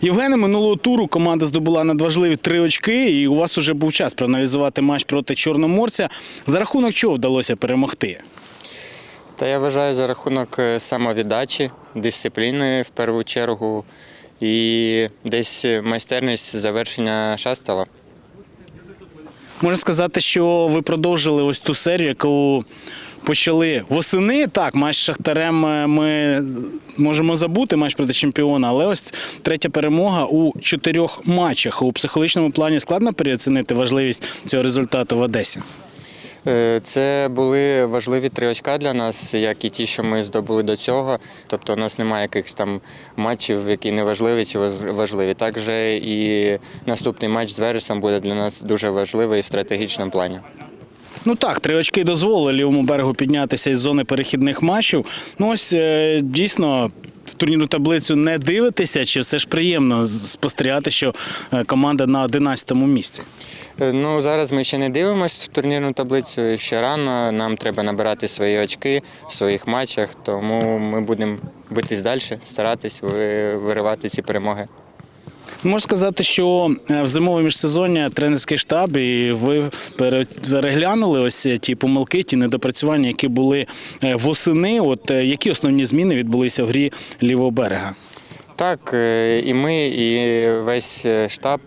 Євгене, минулого туру команда здобула надважливі три очки, і у вас уже був час проаналізувати матч проти Чорноморця. За рахунок чого вдалося перемогти? Та я вважаю за рахунок е, самовіддачі, дисципліни в першу чергу і десь майстерність завершення шастала. Можна сказати, що ви продовжили ось ту серію, яку почали восени. Так, матч з Шахтарем е, ми можемо забути, матч проти чемпіона, але ось третя перемога у чотирьох матчах. У психологічному плані складно переоцінити важливість цього результату в Одесі. Е, Це були важливі три очка для нас, як і ті, що ми здобули до цього. Тобто у нас немає якихось там матчів, які не важливі чи важ- важливі. Також і наступний матч з Вересом буде для нас дуже важливий в стратегічному плані. Ну так, три очки дозволили лівому берегу піднятися із зони перехідних матчів. Ну ось е, дійсно. В турнірну таблицю не дивитеся, чи все ж приємно спостерігати, що е, команда на 11-му місці? Е, Ну зараз ми ще не дивимося в турнірну таблицю. Ще рано. Нам треба набирати свої очки в своїх матчах, тому ми будемо битись далі, старатись ви- виривати ці перемоги. Можу сказати, що е, в зимове міжсезоння тренерський штаб і ви переглянули ось ті помилки, ті недопрацювання, які були е, восени. От е, які основні зміни відбулися в грі лівого берега? Так, і ми, і весь штаб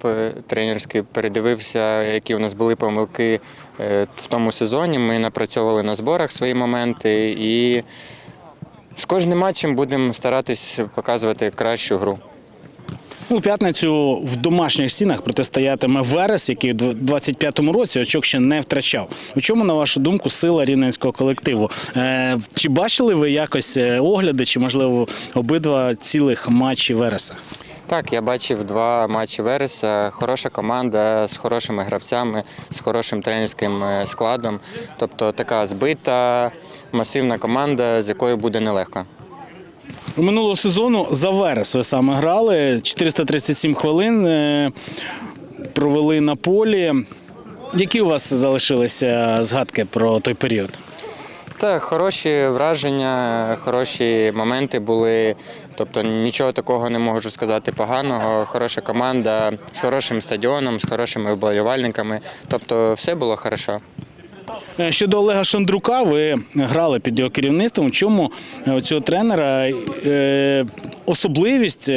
тренерський передивився, які у нас були помилки в тому сезоні. Ми напрацьовували на зборах свої моменти і з кожним матчем будемо старатись показувати кращу гру. У п'ятницю в домашніх стінах протистоятиме Верес, який у 25-му році очок ще не втрачав. У чому, на вашу думку, сила рівненського колективу? Е, чи бачили ви якось е, огляди, чи можливо обидва цілих матчі Вереса? Так, я бачив два матчі Вереса. Хороша команда з хорошими гравцями, з хорошим тренерським е, складом. Тобто така збита, масивна команда, з якою буде нелегко. У минулого сезону за Верес ви саме грали 437 хвилин. е, Провели на полі. Які у вас залишилися згадки про той період? Так, хороші враження, хороші моменти були. Тобто нічого такого не можу сказати поганого. Хороша команда з хорошим стадіоном, з хорошими вболівальниками. Тобто все було хорошо. Е, Щодо Олега Шандрука, ви грали під його керівництвом. В чому е, цього тренера е, особливість?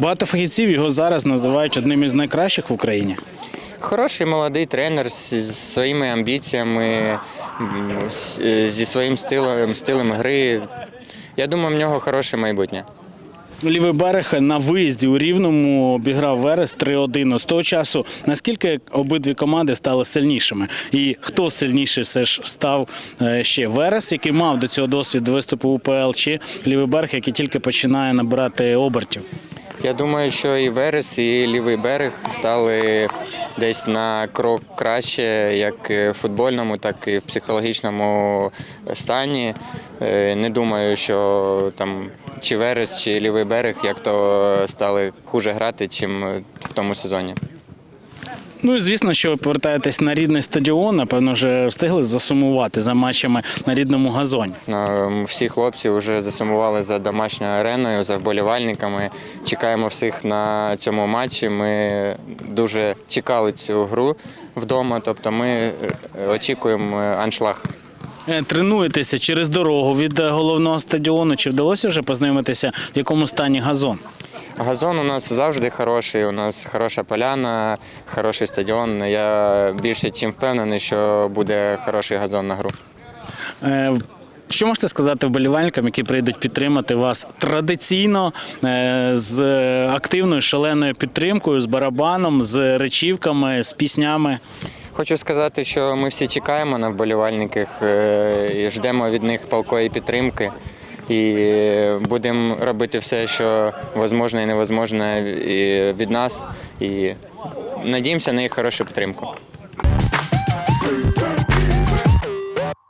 Багато фахівців його зараз називають одним із найкращих в Україні. Хороший молодий тренер з з своїми амбіціями, зі своїм стилем, стилем гри. Я думаю, в нього хороше майбутнє. Лівий берег на виїзді у Рівному обіграв Верес 3-1. З того часу наскільки обидві команди стали сильнішими? І хто сильніший все ж став е, ще Верес, який мав до цього досвід виступу УПЛ, чи лівий берег, який тільки починає набирати обертів? Я думаю, що і Верес, і лівий берег стали десь на крок краще, як в футбольному, так і в психологічному стані. Е, Не думаю, що там чи Верес, чи лівий берег як то стали хуже грати, чим в тому сезоні. Ну і звісно, що ви повертаєтесь на рідний стадіон. Напевно, вже встигли засумувати за матчами на рідному газоні. Ну, Всі хлопці вже засумували за домашньою ареною, за вболівальниками. Чекаємо всіх на цьому матчі. Ми дуже чекали цю гру вдома, тобто ми е, очікуємо аншлаг. Е, Тренуєтеся через дорогу від е, головного стадіону. Чи вдалося вже познайомитися, в якому стані газон? Газон у нас завжди хороший, у нас хороша поляна, хороший стадіон. Я більше чим впевнений, що буде хороший газон на гру. Е, Що можете сказати вболівальникам, які прийдуть підтримати вас традиційно з активною шаленою підтримкою, з барабаном, з речівками, з піснями? Хочу сказати, що ми всі чекаємо на вболівальників е, і ждемо від них палкої підтримки. І будемо робити все, що можливо і невозможно від нас. І надіємося на їх хорошу підтримку.